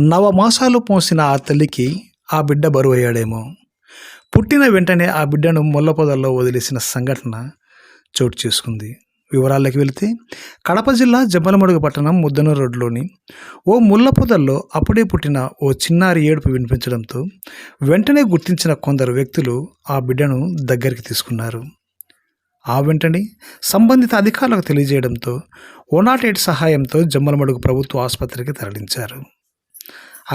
నవమాసాలు పోసిన ఆ తల్లికి ఆ బిడ్డ బరువయ్యాడేమో. పుట్టిన వెంటనే ఆ బిడ్డను ముళ్ళపొదల్లో వదిలేసిన సంఘటన చోటు చేసుకుంది. వివరాల్లోకి వెళితే కడప జిల్లా జబ్బలమడుగు పట్టణం ముద్దనూరు రోడ్లోని ఓ ముల్లపొదల్లో అప్పుడే పుట్టిన ఓ చిన్నారి ఏడుపు వినిపించడంతో వెంటనే గుర్తించిన కొందరు వ్యక్తులు ఆ బిడ్డను దగ్గరికి తీసుకున్నారు. ఆ వెంటనే సంబంధిత అధికారులకు తెలియజేయడంతో ఓనాట్ ఎయిట్ సహాయంతో జమ్మలమడుగు ప్రభుత్వ ఆసుపత్రికి తరలించారు.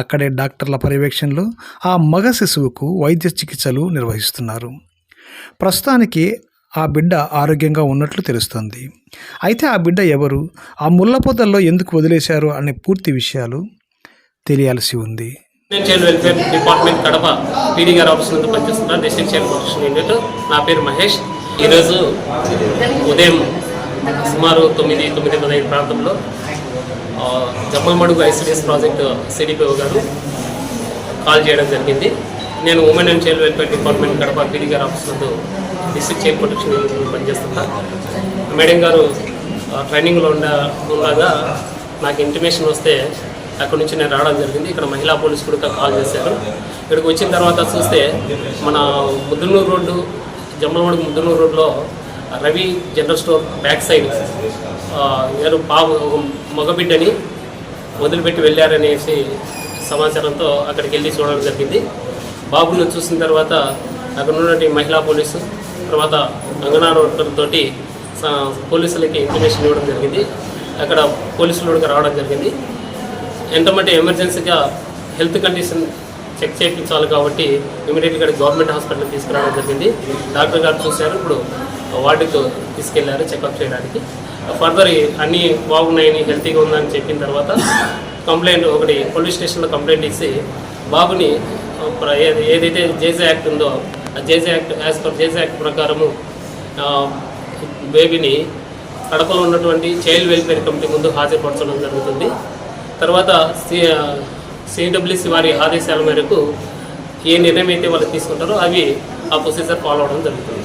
అక్కడే డాక్టర్ల పర్యవేక్షణలో ఆ మగ శిశువుకు వైద్య చికిత్సలు నిర్వహిస్తున్నారు. ప్రస్తుతానికి ఆ బిడ్డ ఆరోగ్యంగా ఉన్నట్లు తెలుస్తుంది. అయితే ఆ బిడ్డ ఎవరు? ఆ ముళ్ళపొదల్లో ఎందుకు వదిలేశారు అనే పూర్తి విషయాలు తెలియాల్సి ఉంది. నేను వెల్ఫేర్ డిపార్ట్మెంట్ కడప పీడీ గారి ఆఫీస్ నుండి పనిచేస్తున్నారు డిస్ట్రిక్ట్ చైల్డ్ ప్రొటెక్షన్ యూనిట్ నా పేరు మహేష్. ఈరోజు ఉదయం సుమారు తొమ్మిది తొమ్మిది పదహైదు ప్రాంతంలో జమ్మలమడుగు ఐసిడిఎస్ ప్రాజెక్ట్ సిడిపిఓ గారు కాల్ చేయడం జరిగింది. నేను women and child welfare department Kadapa PD గారి ఆఫీస్ నందు డిస్ట్రిక్ట్ చైల్డ్ ప్రొటెక్షన్ పనిచేస్తున్నా. మేడం గారు ట్రైనింగ్లో ఉండ ఉండగా నాకు ఇంటిమేషన్ వస్తే అక్కడ నుంచి నేను రావడం జరిగింది. ఇక్కడ మహిళా పోలీస్ కూడా కాల్ చేశారు. ఇక్కడికి వచ్చిన తర్వాత చూస్తే మన ముద్దునూరు రోడ్డు జమ్మలమడుగు ముద్దునూరు రోడ్లో Ravi general store back side. ఎవరు బాబు ఒక మగబిడ్డని వదిలిపెట్టి వెళ్ళారనేసి సమాచారంతో అక్కడికి వెళ్ళి చూడడం జరిగింది. బాబును చూసిన తర్వాత అక్కడ ఉన్నటువంటి మహిళా పోలీసు తర్వాత అంగన్వాడీ తోటి పోలీసులకి ఇన్ఫర్మేషన్ ఇవ్వడం జరిగింది. అక్కడ పోలీసులు రావడం జరిగింది. ఎంతమంటే ఎమర్జెన్సీగా హెల్త్ కండిషన్ చెక్ చేయించాలి కాబట్టి ఇమీడియట్గా గవర్నమెంట్ హాస్పిటల్కి తీసుకురావడం జరిగింది. డాక్టర్ గారు చూశారు. ఇప్పుడు వార్డుకు తీసుకెళ్ళారు చెకప్ చేయడానికి. ఫర్దర్ అన్నీ బాగున్నాయని హెల్తీగా ఉందని చెప్పిన తర్వాత కంప్లైంట్ ఒకటి పోలీస్ స్టేషన్లో కంప్లైంట్ ఇచ్చి బాబుని ప్ర- ఏది- ఏదైతే జేజే యాక్ట్ ఉందో ఆ JJ act as per JJ act ప్రకారము బేబీని కడపలో ఉన్నటువంటి చైల్డ్ వెల్ఫేర్ కమిటీ ముందు హాజరుపరచడం జరుగుతుంది. తర్వాత సి సిడబ్ల్యూసి వారి ఆదేశాల మేరకు ఏ నిర్ణయం అయితే వాళ్ళు తీసుకుంటారో అవి ఆ ప్రొసీజర్ ఫాలో అవడం జరుగుతుంది.